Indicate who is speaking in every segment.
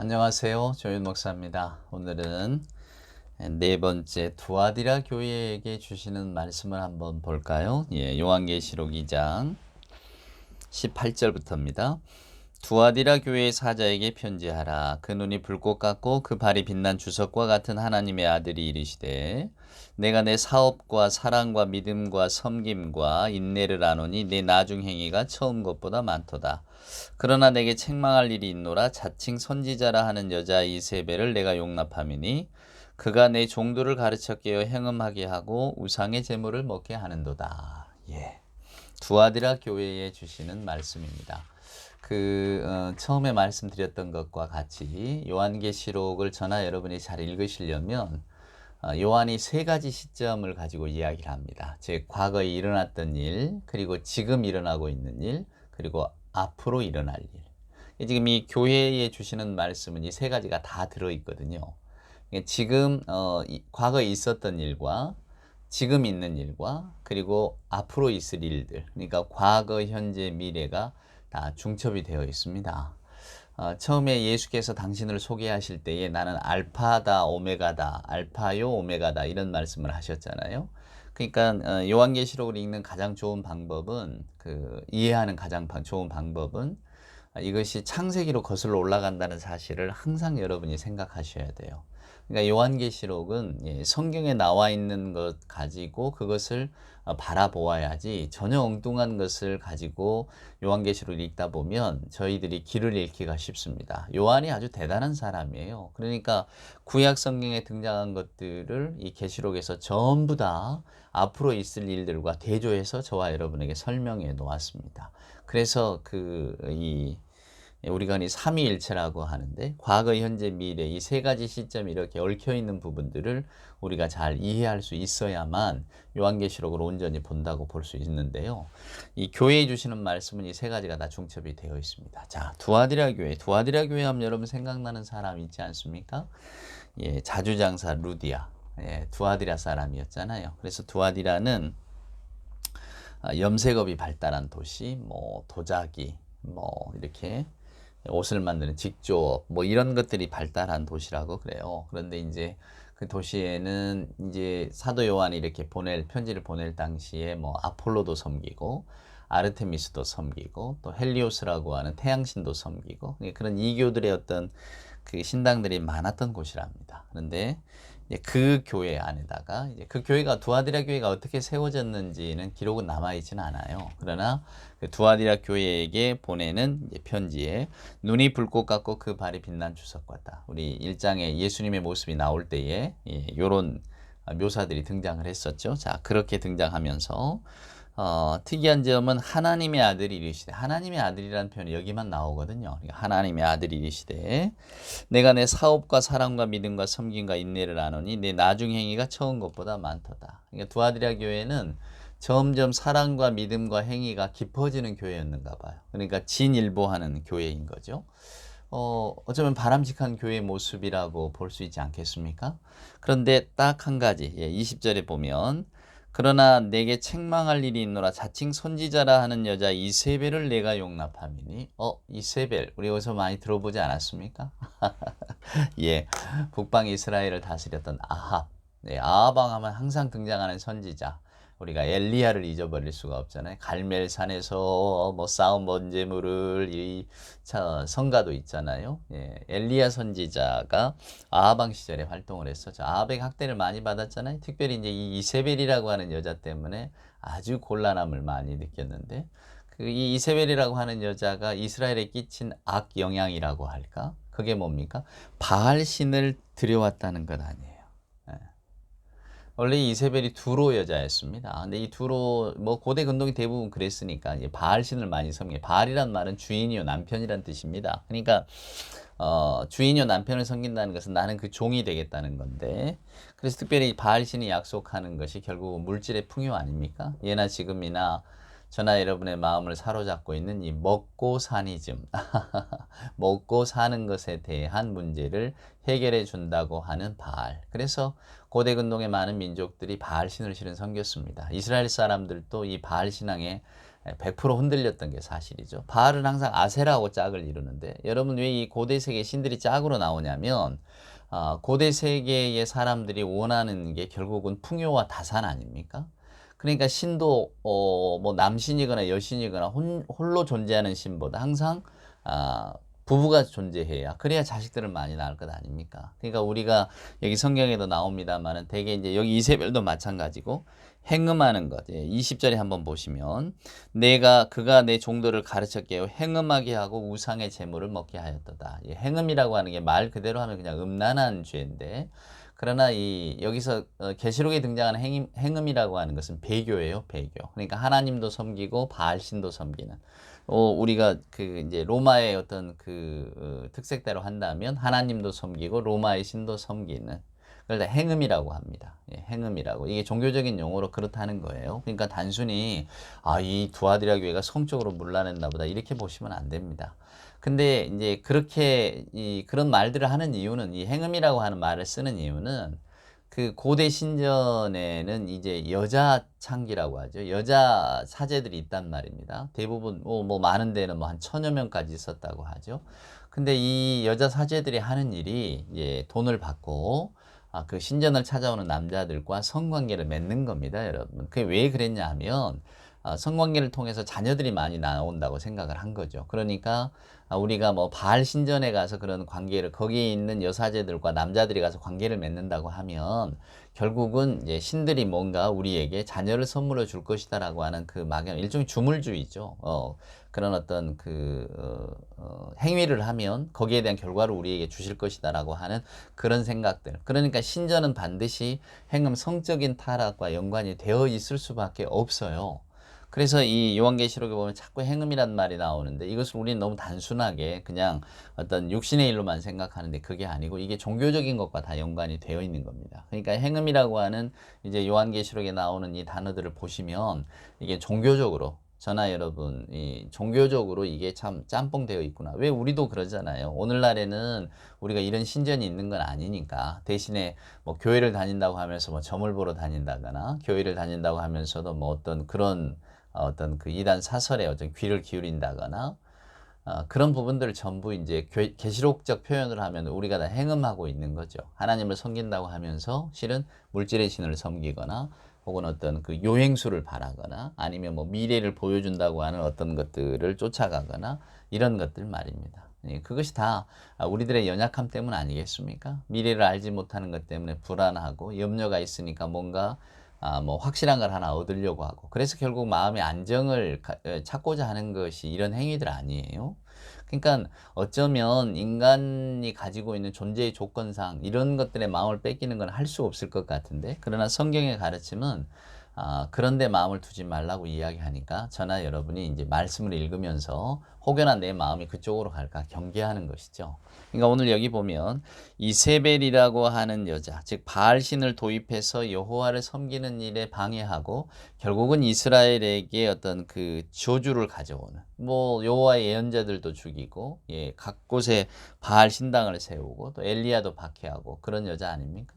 Speaker 1: 안녕하세요. 조윤 목사입니다. 오늘은 네 번째 두아디라 교회에게 주시는 말씀을 한번 볼까요? 예, 요한계시록 2장 18절부터입니다. 두아디라 교회의 사자에게 편지하라. 그 눈이 불꽃 같고 그 발이 빛난 주석과 같은 하나님의 아들이 이르시되 내가 내 사업과 사랑과 믿음과 섬김과 인내를 아노니 내 나중 행위가 처음 것보다 많도다. 그러나 내게 책망할 일이 있노라 자칭 선지자라 하는 여자 이세벨을 내가 용납함이니 그가 내 종들을 가르쳐 깨어 행음하게 하고 우상의 제물을 먹게 하는도다. 예. 두아디라 교회에 주시는 말씀입니다. 그 어, 처음에 말씀드렸던 것과 같이 요한계시록을 저나 여러분이 잘 읽으시려면 어, 요한이 세 가지 시점을 가지고 이야기를 합니다. 즉 과거에 일어났던 일, 그리고 지금 일어나고 있는 일, 그리고 앞으로 일어날 일. 지금 이 교회에 주시는 말씀은 이 세 가지가 다 들어 있거든요. 지금 어, 이, 과거에 있었던 일과 지금 있는 일과 그리고 앞으로 있을 일들. 그러니까 과거, 현재, 미래가 다 중첩이 되어 있습니다. 어, 처음에 예수께서 당신을 소개하실 때에 나는 알파다 오메가다 알파요 오메가다 이런 말씀을 하셨잖아요. 그러니까 어, 요한계시록을 읽는 가장 좋은 방법은 그 이해하는 가장 좋은 방법은 이것이 창세기로 거슬러 올라간다는 사실을 항상 여러분이 생각하셔야 돼요. 그러니까 요한계시록은 예, 성경에 나와 있는 것 가지고 그것을 어, 바라보아야지 전혀 엉뚱한 것을 가지고 요한계시록을 읽다 보면 저희들이 길을 잃기가 쉽습니다. 요한이 아주 대단한 사람이에요. 그러니까 구약 성경에 등장한 것들을 이 계시록에서 전부 다 앞으로 있을 일들과 대조해서 저와 여러분에게 설명해 놓았습니다. 그래서 그이 예, 우리가 이 삼위일체라고 하는데 과거, 현재, 미래 이 세 가지 시점이 이렇게 얽혀 있는 부분들을 우리가 잘 이해할 수 있어야만 요한계시록을 온전히 본다고 볼 수 있는데요. 이 교회에 주시는 말씀은 이 세 가지가 다 중첩이 되어 있습니다. 자, 두아디라 교회, 두아디라 교회 하면 여러분 생각나는 사람 있지 않습니까? 예, 자주장사 루디아, 예, 두아디라 사람이었잖아요. 그래서 두아디라는 아, 염색업이 발달한 도시, 뭐 도자기, 뭐 이렇게 옷을 만드는 직조업 뭐 이런 것들이 발달한 도시라고 그래요. 그런데 이제 그 도시에는 이제 사도 요한이 이렇게 보낼 편지를 보낼 당시에 뭐 아폴로도 섬기고 아르테미스도 섬기고 또 헬리오스라고 하는 태양신도 섬기고 그런 이교들의 어떤 그 신당들이 많았던 곳이랍니다. 그런데 그 교회 안에다가 그 교회가 두아디라 교회가 어떻게 세워졌는지는 기록은 남아 있지는 않아요. 그러나 그 두아디라 교회에게 보내는 편지에 눈이 불꽃 같고 그 발이 빛난 주석 같다. 우리 일장에 예수님의 모습이 나올 때에 이런 묘사들이 등장을 했었죠. 자 그렇게 등장하면서 어, 특이한 점은 하나님의 아들이 이르시되 하나님의 아들이라는 표현이 여기만 나오거든요. 그러니까 하나님의 아들이 이르시되 내가 내 사업과 사랑과 믿음과 섬김과 인내를 아노니 내 나중 행위가 처음 것보다 많도다. 그러니까 두아드리아 교회는 점점 사랑과 믿음과 행위가 깊어지는 교회였는가 봐요. 그러니까 진일보하는 교회인 거죠. 어, 어쩌면 바람직한 교회의 모습이라고 볼 수 있지 않겠습니까? 그런데 딱 한 가지, 예, 20절에 보면 그러나 내게 책망할 일이 있노라. 자칭 선지자라 하는 여자 이세벨을 내가 용납함이니? 어 이세벨. 우리 어디서 많이 들어보지 않았습니까? 예. 북방 이스라엘을 다스렸던 아합. 네, 아합 왕 하면 항상 등장하는 선지자 우리가 엘리야를 잊어버릴 수가 없잖아요. 갈멜산에서 뭐 싸움 번제물을 이 성가도 있잖아요. 예, 엘리야 선지자가 아하방 시절에 활동을 했었죠. 아합의 학대를 많이 받았잖아요. 특별히 이제 이 이세벨이라고 하는 여자 때문에 아주 곤란함을 많이 느꼈는데 그 이 이세벨이라고 하는 여자가 이스라엘에 끼친 악 영향이라고 할까? 그게 뭡니까? 바알 신을 들여왔다는 것 아니에요. 원래 이세벨이 두로 여자였습니다. 근데 이 두로 뭐 고대 근동이 대부분 그랬으니까 이제 바알 신을 많이 섬겨. 바알이란 말은 주인이요 남편이란 뜻입니다. 그러니까 어, 주인이요 남편을 섬긴다는 것은 나는 그 종이 되겠다는 건데 그래서 특별히 바알 신이 약속하는 것이 결국 물질의 풍요 아닙니까? 예나 지금이나 저나 여러분의 마음을 사로잡고 있는 이 먹고 사니즘, 먹고 사는 것에 대한 문제를 해결해 준다고 하는 바알. 그래서 고대 근동의 많은 민족들이 바알 신을 실은 섬겼습니다. 이스라엘 사람들도 이 바알 신앙에 100% 흔들렸던 게 사실이죠. 바알은 항상 아세라하고 짝을 이루는데 여러분 왜 이 고대 세계 신들이 짝으로 나오냐면 아, 고대 세계의 사람들이 원하는 게 결국은 풍요와 다산 아닙니까? 그러니까 신도 어, 뭐 남신이거나 여신이거나 혼, 홀로 존재하는 신보다 항상 아, 부부가 존재해야 그래야 자식들을 많이 낳을 것 아닙니까? 그러니까 우리가 여기 성경에도 나옵니다만은 대개 이제 여기 이세벨도 마찬가지고 행음하는 것. 예, 20절에 한번 보시면 내가 그가 내 종들을 가르쳤게 행음하게 하고 우상의 재물을 먹게 하였도다. 예, 행음이라고 하는 게 말 그대로 하면 그냥 음란한 죄인데 그러나 이 여기서 어, 계시록에 등장하는 행임, 행음이라고 하는 것은 배교예요, 배교. 그러니까 하나님도 섬기고 바알신도 섬기는. 어, 우리가 그 이제 로마의 어떤 그 어, 특색대로 한다면 하나님도 섬기고 로마의 신도 섬기는 그걸 다 행음이라고 합니다. 예, 행음이라고. 이게 종교적인 용어로 그렇다는 거예요. 그러니까 단순히 아, 이 두아디라 교회가 성적으로 문란했나 보다 이렇게 보시면 안 됩니다. 근데 이제 그렇게 이 그런 말들을 하는 이유는 이 행음이라고 하는 말을 쓰는 이유는 그 고대 신전에는 이제 여자 창기라고 하죠. 여자 사제들이 있단 말입니다. 대부분 뭐, 뭐 많은 데는 뭐 한 천여 명까지 있었다고 하죠. 근데 이 여자 사제들이 하는 일이 이제 돈을 받고 아, 그 신전을 찾아오는 남자들과 성관계를 맺는 겁니다, 여러분. 그게 왜 그랬냐 하면 아, 성관계를 통해서 자녀들이 많이 나온다고 생각을 한 거죠. 그러니까 아, 우리가 뭐 바알 신전에 가서 그런 관계를 거기에 있는 여사제들과 남자들이 가서 관계를 맺는다고 하면 결국은 이제 신들이 뭔가 우리에게 자녀를 선물로 줄 것이다라고 하는 그 막연 일종의 주물주의죠. 어, 그런 어떤 그 어, 어, 행위를 하면 거기에 대한 결과를 우리에게 주실 것이다라고 하는 그런 생각들. 그러니까 신전은 반드시 행음 성적인 타락과 연관이 되어 있을 수밖에 없어요. 그래서 이 요한계시록에 보면 자꾸 행음이란 말이 나오는데 이것을 우리는 너무 단순하게 그냥 어떤 육신의 일로만 생각하는데 그게 아니고 이게 종교적인 것과 다 연관이 되어 있는 겁니다. 그러니까 행음이라고 하는 이제 요한계시록에 나오는 이 단어들을 보시면 이게 종교적으로 저나 여러분, 이 종교적으로 이게 참 짬뽕 되어 있구나. 왜 우리도 그러잖아요. 오늘날에는 우리가 이런 신전이 있는 건 아니니까 대신에 뭐 교회를 다닌다고 하면서 뭐 점을 보러 다닌다거나 교회를 다닌다고 하면서도 뭐 어떤 그런 어떤 그 이단 사설에 어떤 귀를 기울인다거나 어, 그런 부분들을 전부 이제 교- 계시록적 표현을 하면 우리가 다 행음하고 있는 거죠. 하나님을 섬긴다고 하면서 실은 물질의 신을 섬기거나 혹은 어떤 그 요행수를 바라거나 아니면 뭐 미래를 보여준다고 하는 어떤 것들을 쫓아가거나 이런 것들 말입니다. 예, 그것이 다 우리들의 연약함 때문 아니겠습니까? 미래를 알지 못하는 것 때문에 불안하고 염려가 있으니까 뭔가 아, 뭐 확실한 걸 하나 얻으려고 하고 그래서 결국 마음의 안정을 찾고자 하는 것이 이런 행위들 아니에요. 그러니까 어쩌면 인간이 가지고 있는 존재의 조건상 이런 것들의 마음을 뺏기는 건 할 수 없을 것 같은데 그러나 성경의 가르침은 아, 그런데 마음을 두지 말라고 이야기하니까 저나 여러분이 이제 말씀을 읽으면서 혹여나 내 마음이 그쪽으로 갈까 경계하는 것이죠. 그러니까 오늘 여기 보면 이세벨이라고 하는 여자, 즉 바알신을 도입해서 여호와를 섬기는 일에 방해하고 결국은 이스라엘에게 어떤 그 저주를 가져오는 뭐 여호와의 예언자들도 죽이고 예, 각 곳에 바알 신당을 세우고 또 엘리야도 박해하고 그런 여자 아닙니까?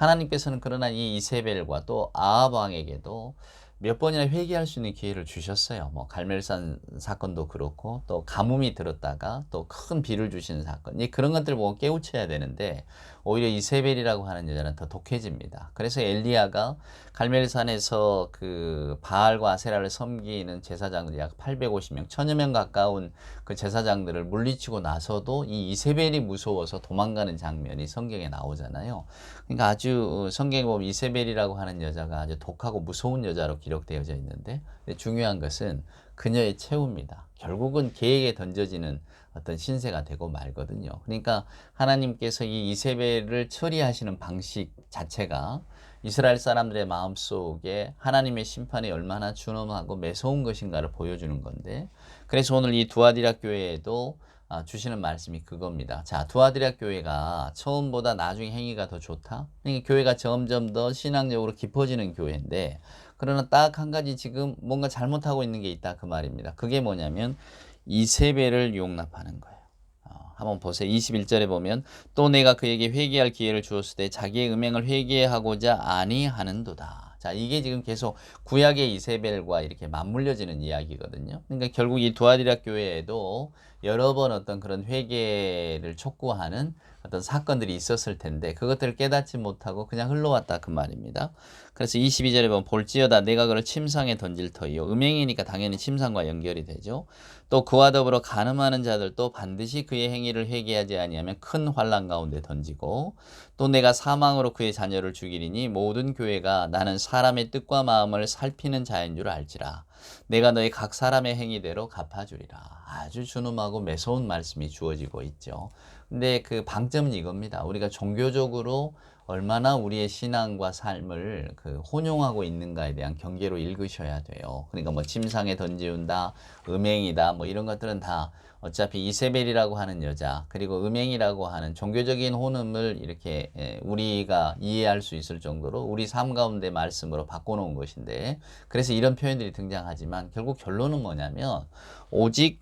Speaker 1: 하나님께서는 그러나 이 이세벨과 또 아합 왕에게도 몇 번이나 회개할 수 있는 기회를 주셨어요. 뭐 갈멜산 사건도 그렇고 또 가뭄이 들었다가 또 큰 비를 주시는 사건. 이 그런 것들 보고 깨우쳐야 되는데 오히려 이세벨이라고 하는 여자는 더 독해집니다. 그래서 엘리야가 갈멜산에서 그 바알과 아세라를 섬기는 제사장들 약 850명, 천여 명 가까운 그 제사장들을 물리치고 나서도 이 이세벨이 무서워서 도망가는 장면이 성경에 나오잖아요. 그러니까 아주 성경에 보면 이세벨이라고 하는 여자가 아주 독하고 무서운 여자로 기록되어져 있는데 중요한 것은 그녀의 최후입니다. 결국은 개에게 던져지는 어떤 신세가 되고 말거든요. 그러니까 하나님께서 이 이세벨을 처리하시는 방식 자체가 이스라엘 사람들의 마음 속에 하나님의 심판이 얼마나 준엄하고 매서운 것인가를 보여주는 건데 그래서 오늘 이 두아디라 교회에도 아, 주시는 말씀이 그겁니다. 자, 두아디라 교회가 처음보다 나중에 행위가 더 좋다. 그러니까 교회가 점점 더 신앙적으로 깊어지는 교회인데 그러나 딱 한 가지 지금 뭔가 잘못하고 있는 게 있다 그 말입니다. 그게 뭐냐면 이세벨을 용납하는 거예요. 어, 한번 보세요. 21절에 보면 또 내가 그에게 회개할 기회를 주었을 때 자기의 음행을 회개하고자 아니하는도다. 자, 이게 지금 계속 구약의 이세벨과 이렇게 맞물려지는 이야기거든요. 그러니까 결국 이 두아디라 교회에도 여러 번 어떤 그런 회개를 촉구하는 어떤 사건들이 있었을 텐데 그것들을 깨닫지 못하고 그냥 흘러왔다 그 말입니다. 그래서 22절에 보면 볼지어다 내가 그를 침상에 던질 터이요. 음행이니까 당연히 침상과 연결이 되죠. 또 그와 더불어 가늠하는 자들도 반드시 그의 행위를 회개하지 아니하면 큰 환란 가운데 던지고 또 내가 사망으로 그의 자녀를 죽이리니 모든 교회가 나는 사람의 뜻과 마음을 살피는 자인 줄 알지라. 내가 너희 각 사람의 행위대로 갚아주리라. 아주 준엄하고 매서운 말씀이 주어지고 있죠. 근데 그 방점은 이겁니다. 우리가 종교적으로 얼마나 우리의 신앙과 삶을 그 혼용하고 있는가에 대한 경계로 읽으셔야 돼요. 그러니까 뭐 침상에 던지운다, 음행이다, 뭐 이런 것들은 다 어차피 이세벨이라고 하는 여자 그리고 음행이라고 하는 종교적인 혼음을 이렇게 예, 우리가 이해할 수 있을 정도로 우리 삶 가운데 말씀으로 바꿔놓은 것인데 그래서 이런 표현들이 등장하지만 결국 결론은 뭐냐면 오직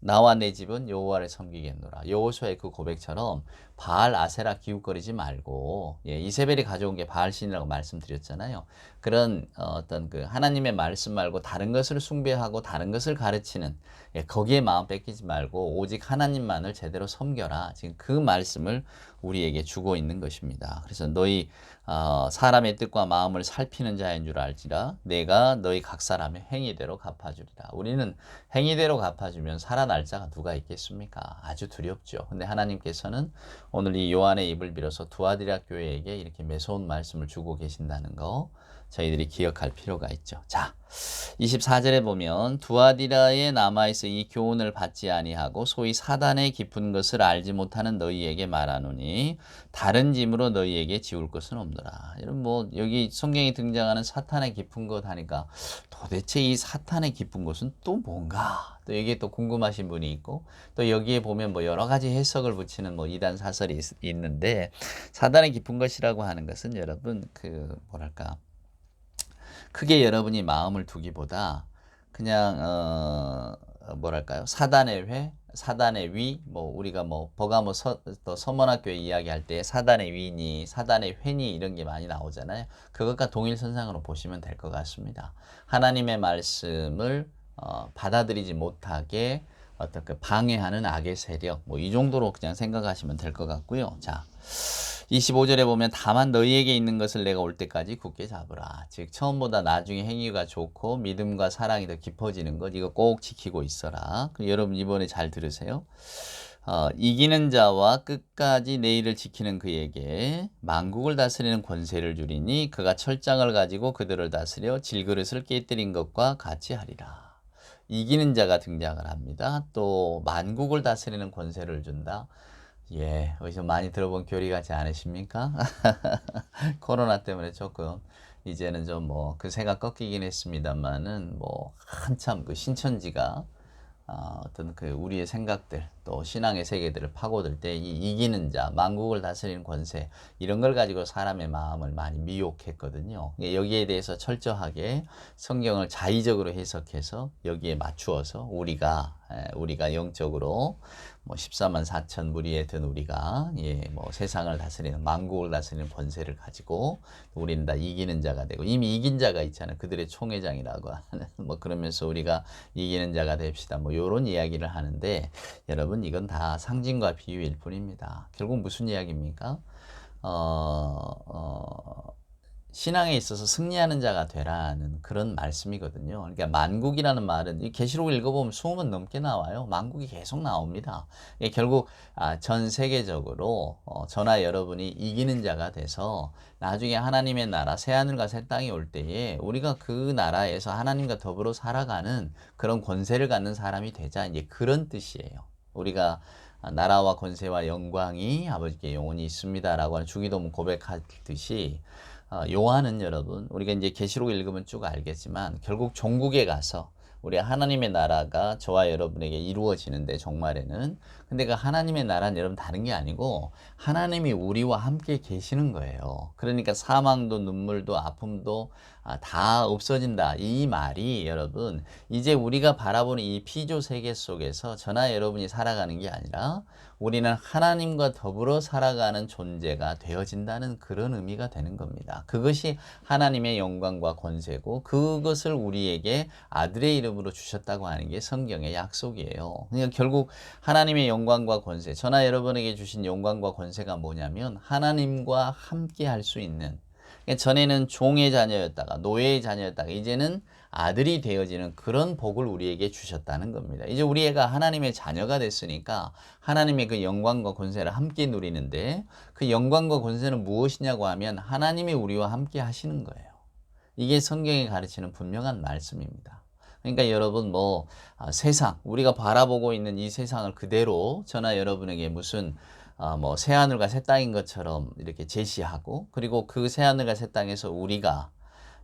Speaker 1: 나와 내 집은 여호와를 섬기겠노라. 여호수아의 그 고백처럼 바알 아세라 기웃거리지 말고 예, 이세벨이 가져온 게 바알 신이라고 말씀드렸잖아요. 그런 어, 어떤 그 하나님의 말씀 말고 다른 것을 숭배하고 다른 것을 가르치는 예, 거기에 마음 뺏기지 말고 오직 하나님만을 제대로 섬겨라. 지금 그 말씀을 우리에게 주고 있는 것입니다. 그래서 너희 어, 사람의 뜻과 마음을 살피는 자인 줄 알지라 내가 너희 각 사람의 행위대로 갚아주리라. 우리는 행위대로 갚아주면 살아날 자가 누가 있겠습니까? 아주 두렵죠. 근데 하나님께서는 오늘 이 요한의 입을 빌어서 두아디라 교회에게 이렇게 매서운 말씀을 주고 계신다는 거 저희들이 기억할 필요가 있죠. 자, 24절에 보면 두아디라에 남아있어 이 교훈을 받지 아니하고 소위 사단의 깊은 것을 알지 못하는 너희에게 말하노니 다른 짐으로 너희에게 지울 것은 없노라. 이런 뭐 여기 성경에 등장하는 사탄의 깊은 것 하니까 도대체 이 사탄의 깊은 것은 또 뭔가? 또 여기에 또 궁금하신 분이 있고 또 여기에 보면 뭐 여러 가지 해석을 붙이는 뭐 이단 사설이 있, 있는데 사단의 깊은 것이라고 하는 것은 여러분 그 뭐랄까 크게 여러분이 마음을 두기보다 그냥 어 뭐랄까요 사단의 회 사단의 위, 뭐 우리가 뭐 버가모 서, 또 서문학교에 이야기할 때 사단의 위니, 사단의 회니 이런 게 많이 나오잖아요. 그것과 동일 선상으로 보시면 될 것 같습니다. 하나님의 말씀을 어, 받아들이지 못하게 어떤 그 방해하는 악의 세력, 뭐 이 정도로 그냥 생각하시면 될 것 같고요. 자. 25절에 보면 다만 너희에게 있는 것을 내가 올 때까지 굳게 잡으라. 즉 처음보다 나중에 행위가 좋고 믿음과 사랑이 더 깊어지는 것 이거 꼭 지키고 있어라. 여러분 이번에 잘 들으세요. 어, 이기는 자와 끝까지 내 일을 지키는 그에게 만국을 다스리는 권세를 주리니 그가 철장을 가지고 그들을 다스려 질그릇을 깨뜨린 것과 같이 하리라. 이기는 자가 등장을 합니다. 또 만국을 다스리는 권세를 준다. 예, 어디서 많이 들어본 교리 같지 않으십니까? 코로나 때문에 조금 이제는 좀 뭐 그 새가 꺾이긴 했습니다만은 뭐 한참 그 신천지가 어, 어떤 그 우리의 생각들 또 신앙의 세계들을 파고들 때 이 이기는 자, 만국을 다스리는 권세 이런 걸 가지고 사람의 마음을 많이 미혹했거든요. 여기에 대해서 철저하게 성경을 자의적으로 해석해서 여기에 맞추어서 우리가 우리가 영적으로 뭐 14만 4천 무리에 든 우리가 예, 뭐 세상을 다스리는 만국을 다스리는 권세를 가지고 우리는 다 이기는 자가 되고 이미 이긴 자가 있잖아요. 그들의 총회장이라고 하는 뭐 그러면서 우리가 이기는 자가 됩시다. 뭐 요런 이야기를 하는데 여러분 이건 다 상징과 비유일 뿐입니다. 결국 무슨 이야기입니까? 어, 어, 신앙에 있어서 승리하는 자가 되라는 그런 말씀이거든요. 그러니까 만국이라는 말은 이 계시록 읽어보면 20번 넘게 나와요. 만국이 계속 나옵니다. 결국 아, 전 세계적으로 어, 저나 여러분이 이기는 자가 돼서 나중에 하나님의 나라 새 하늘과 새 땅이 올 때에 우리가 그 나라에서 하나님과 더불어 살아가는 그런 권세를 갖는 사람이 되자 이제 그런 뜻이에요. 우리가 나라와 권세와 영광이 아버지께 영원히 있습니다라고 하는 주기도문 고백하듯이 어, 요한은 여러분 우리가 이제 계시록 읽으면 쭉 알겠지만 결국 종국에 가서 우리 하나님의 나라가 저와 여러분에게 이루어지는데 종말에는 근데 그 하나님의 나라는 여러분 다른 게 아니고 하나님이 우리와 함께 계시는 거예요. 그러니까 사망도 눈물도 아픔도 아, 다 없어진다. 이 말이 여러분 이제 우리가 바라보는 이 피조 세계 속에서 저나 여러분이 살아가는 게 아니라 우리는 하나님과 더불어 살아가는 존재가 되어진다는 그런 의미가 되는 겁니다. 그것이 하나님의 영광과 권세고 그것을 우리에게 아들의 이름으로 주셨다고 하는 게 성경의 약속이에요. 그러니까 결국 하나님의 영 광과 권세, 저나 여러분에게 주신 영광과 권세가 뭐냐면 하나님과 함께 할 수 있는 그러니까 전에는 종의 자녀였다가 노예의 자녀였다가 이제는 아들이 되어지는 그런 복을 우리에게 주셨다는 겁니다. 이제 우리 애가 하나님의 자녀가 됐으니까 하나님의 그 영광과 권세를 함께 누리는데 그 영광과 권세는 무엇이냐고 하면 하나님이 우리와 함께 하시는 거예요. 이게 성경이 가르치는 분명한 말씀입니다. 그러니까 여러분 뭐 아, 세상 우리가 바라보고 있는 이 세상을 그대로 저나 여러분에게 무슨 아, 뭐 새하늘과 새 땅인 것처럼 이렇게 제시하고 그리고 그 새하늘과 새 땅에서 우리가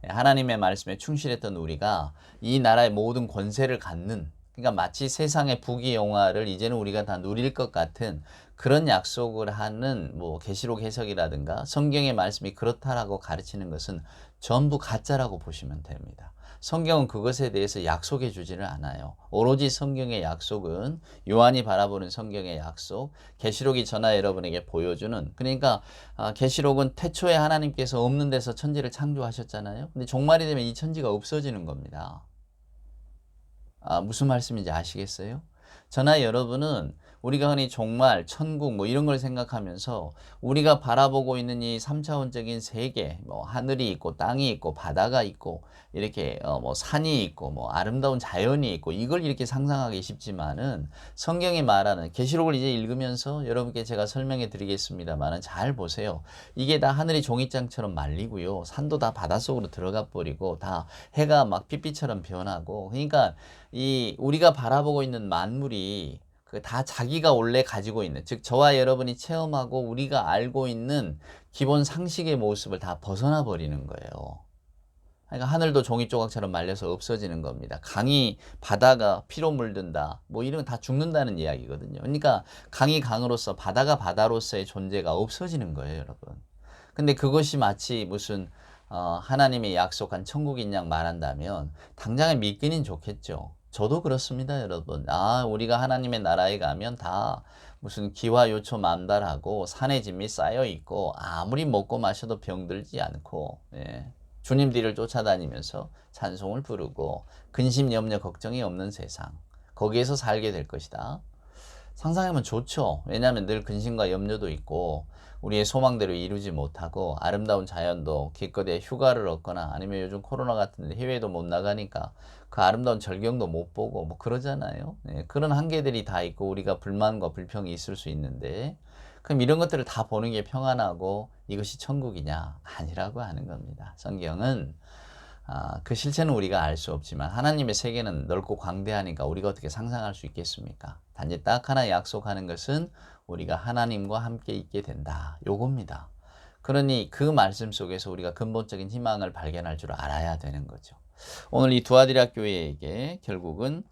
Speaker 1: 하나님의 말씀에 충실했던 우리가 이 나라의 모든 권세를 갖는 그러니까 마치 세상의 부귀 영화를 이제는 우리가 다 누릴 것 같은 그런 약속을 하는 뭐 계시록 해석이라든가 성경의 말씀이 그렇다라고 가르치는 것은 전부 가짜라고 보시면 됩니다. 성경은 그것에 대해서 약속해 주지를 않아요. 오로지 성경의 약속은 요한이 바라보는 성경의 약속, 계시록이 저나 여러분에게 보여주는 그러니까 아, 계시록은 태초에 하나님께서 없는 데서 천지를 창조하셨잖아요. 근데 종말이 되면 이 천지가 없어지는 겁니다. 아, 무슨 말씀인지 아시겠어요? 저나 여러분은 우리가 흔히 종말, 천국 뭐 이런 걸 생각하면서 우리가 바라보고 있는 이 3차원적인 세계, 뭐 하늘이 있고 땅이 있고 바다가 있고 이렇게 어 뭐 산이 있고 뭐 아름다운 자연이 있고 이걸 이렇게 상상하기 쉽지만은 성경이 말하는 계시록을 이제 읽으면서 여러분께 제가 설명해 드리겠습니다만은 잘 보세요. 이게 다 하늘이 종이장처럼 말리고요. 산도 다 바닷속으로 들어가 버리고 다 해가 막 핏빛처럼 변하고 그러니까 이 우리가 바라보고 있는 만물이 그 다 자기가 원래 가지고 있는 즉 저와 여러분이 체험하고 우리가 알고 있는 기본 상식의 모습을 다 벗어나 버리는 거예요. 그러니까 하늘도 종이 조각처럼 말려서 없어지는 겁니다. 강이 바다가 피로 물든다. 뭐 이런 다 죽는다는 이야기거든요. 그러니까 강이 강으로서 바다가 바다로서의 존재가 없어지는 거예요, 여러분. 근데 그것이 마치 무슨 어, 하나님의 약속한 천국인 양 말한다면 당장에 믿기는 좋겠죠. 저도 그렇습니다, 여러분. 아, 우리가 하나님의 나라에 가면 다 무슨 기와 요초 만달하고 산의 짐이 쌓여 있고 아무리 먹고 마셔도 병들지 않고 예. 주님 뒤를 쫓아다니면서 찬송을 부르고 근심 염려 걱정이 없는 세상 거기에서 살게 될 것이다. 상상하면 좋죠. 왜냐하면 늘 근심과 염려도 있고 우리의 소망대로 이루지 못하고 아름다운 자연도 기껏해 휴가를 얻거나 아니면 요즘 코로나 같은데 해외도 못 나가니까 그 아름다운 절경도 못 보고 뭐 그러잖아요. 네, 그런 한계들이 다 있고 우리가 불만과 불평이 있을 수 있는데 그럼 이런 것들을 다 보는 게 평안하고 이것이 천국이냐? 아니라고 하는 겁니다. 성경은 아, 그 실체는 우리가 알 수 없지만 하나님의 세계는 넓고 광대하니까 우리가 어떻게 상상할 수 있겠습니까? 단지 딱 하나 약속하는 것은 우리가 하나님과 함께 있게 된다. 요겁니다. 그러니 그 말씀 속에서 우리가 근본적인 희망을 발견할 줄 알아야 되는 거죠. 오늘 이 두아디라 교회에게 결국은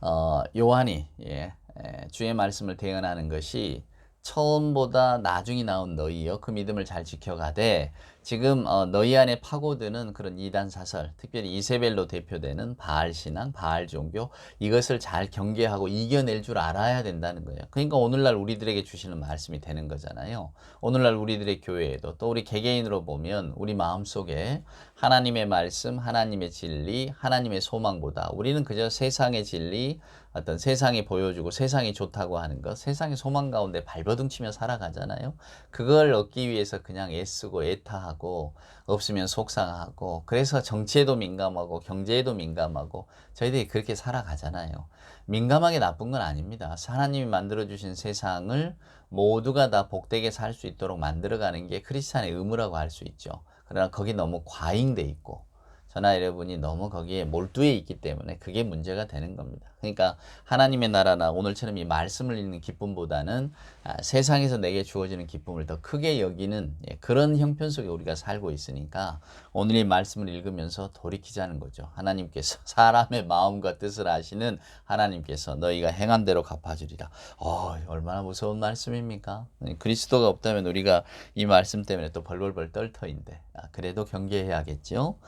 Speaker 1: 어, 요한이 예, 예, 주의 말씀을 대언하는 것이 처음보다 나중이 나온 너희여 그 믿음을 잘 지켜가되 지금 어, 너희 안에 파고드는 그런 이단 사설, 특별히 이세벨로 대표되는 바알 신앙, 바알 종교 이것을 잘 경계하고 이겨낼 줄 알아야 된다는 거예요. 그러니까 오늘날 우리들에게 주시는 말씀이 되는 거잖아요. 오늘날 우리들의 교회에도 또 우리 개개인으로 보면 우리 마음 속에 하나님의 말씀, 하나님의 진리, 하나님의 소망보다 우리는 그저 세상의 진리, 어떤 세상이 보여주고 세상이 좋다고 하는 것, 세상의 소망 가운데 발버둥 치며 살아가잖아요. 그걸 얻기 위해서 그냥 애쓰고 애타하고 없으면 속상하고 그래서 정치에도 민감하고 경제에도 민감하고 저희들이 그렇게 살아가잖아요. 민감하게 나쁜 건 아닙니다. 하나님이 만들어주신 세상을 모두가 다 복되게 살 수 있도록 만들어가는 게 크리스찬의 의무라고 할 수 있죠. 그러나 거기 너무 과잉돼 있고 저나 여러분이 너무 거기에 몰두해 있기 때문에 그게 문제가 되는 겁니다. 그러니까 하나님의 나라나 오늘처럼 이 말씀을 읽는 기쁨보다는 아, 세상에서 내게 주어지는 기쁨을 더 크게 여기는 예, 그런 형편 속에 우리가 살고 있으니까 오늘 이 말씀을 읽으면서 돌이키자는 거죠. 하나님께서 사람의 마음과 뜻을 아시는 하나님께서 너희가 행한 대로 갚아주리라. 어, 얼마나 무서운 말씀입니까? 그리스도가 없다면 우리가 이 말씀 때문에 또 벌벌벌 떨 터인데 아, 그래도 경계해야겠죠.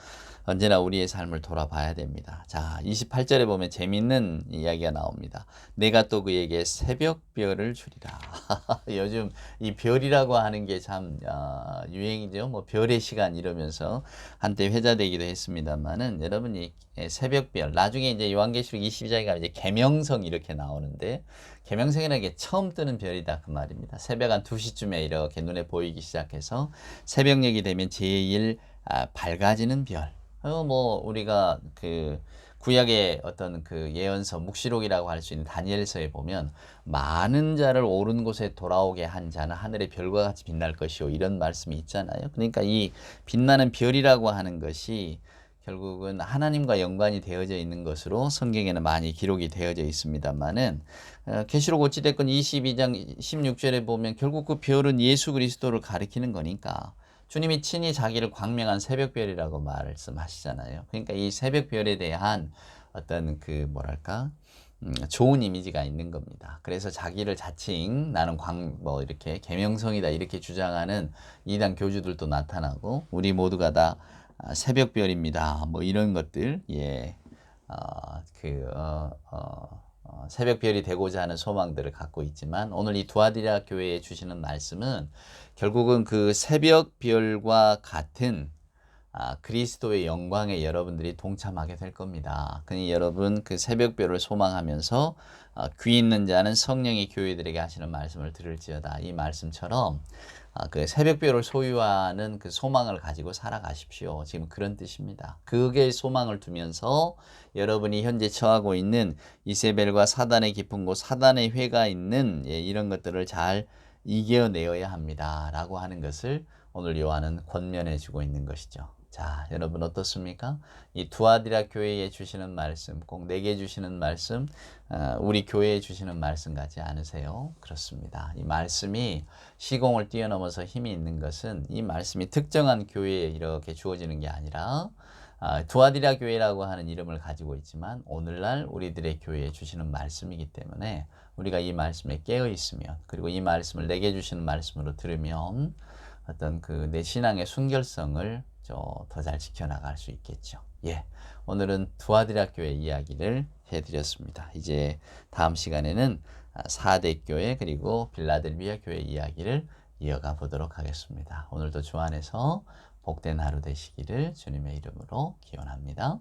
Speaker 1: 언제나 우리의 삶을 돌아봐야 됩니다. 자, 28절에 보면 재밌는 이야기가 나옵니다. 내가 또 그에게 새벽별을 주리라. 요즘 이 별이라고 하는 게참 어, 유행이죠. 뭐 별의 시간 이러면서 한때 회자되기도 했습니다만은 여러분이 새벽별 나중에 이제 요한계시록 22장에 가면 이제 계명성 이렇게 나오는데 계명성이라는 게 처음 뜨는 별이다 그 말입니다. 새벽 한 2시쯤에 이렇게 눈에 보이기 시작해서 새벽녘이 되면 제일 아, 밝아지는 별. 어, 뭐 우리가 그 구약의 어떤 그 예언서 묵시록이라고 할 수 있는 다니엘서에 보면 많은 자를 옳은 곳에 돌아오게 한 자는 하늘의 별과 같이 빛날 것이요 이런 말씀이 있잖아요. 그러니까 이 빛나는 별이라고 하는 것이 결국은 하나님과 연관이 되어져 있는 것으로 성경에는 많이 기록이 되어져 있습니다만은 어, 계시록 어찌 됐건 22장 16절에 보면 결국 그 별은 예수 그리스도를 가리키는 거니까 주님이 친히 자기를 광명한 새벽별이라고 말씀하시잖아요. 그러니까 이 새벽별에 대한 어떤 그 뭐랄까 음, 좋은 이미지가 있는 겁니다. 그래서 자기를 자칭 나는 광 뭐 이렇게 계명성이다 이렇게 주장하는 이단 교주들도 나타나고 우리 모두가 다 아, 새벽별입니다. 뭐 이런 것들 예. 어, 그 어, 어, 어, 새벽 별이 되고자 하는 소망들을 갖고 있지만 오늘 이 두아디라 교회에 주시는 말씀은 결국은 그 새벽 별과 같은 아, 그리스도의 영광에 여러분들이 동참하게 될 겁니다. 그니 여러분 그 새벽별을 소망하면서 어, 귀 있는 자는 성령이 교회들에게 하시는 말씀을 들을지어다. 이 말씀처럼 아, 그 새벽별을 소유하는 그 소망을 가지고 살아가십시오. 지금 그런 뜻입니다. 그게 소망을 두면서 여러분이 현재 처하고 있는 이세벨과 사단의 깊은 곳, 사단의 회가 있는 예, 이런 것들을 잘 이겨내어야 합니다. 라고 하는 것을 오늘 요한은 권면해 주고 있는 것이죠. 자, 여러분 어떻습니까? 이 두아디라 교회에 주시는 말씀, 꼭 내게 주시는 말씀, 어, 우리 교회에 주시는 말씀 같지 않으세요? 그렇습니다. 이 말씀이 시공을 뛰어넘어서 힘이 있는 것은 이 말씀이 특정한 교회에 이렇게 주어지는 게 아니라 아, 두아디라 교회라고 하는 이름을 가지고 있지만 오늘날 우리들의 교회에 주시는 말씀이기 때문에 우리가 이 말씀에 깨어 있으면 그리고 이 말씀을 내게 주시는 말씀으로 들으면 어떤 그 내 신앙의 순결성을 더 잘 지켜나갈 수 있겠죠. 예. 오늘은 두아디라 교회 이야기를 해드렸습니다. 이제 다음 시간에는 사대 교회 그리고 빌라델비아 교회 이야기를 이어가 보도록 하겠습니다. 오늘도 주 안에서 복된 하루 되시기를 주님의 이름으로 기원합니다.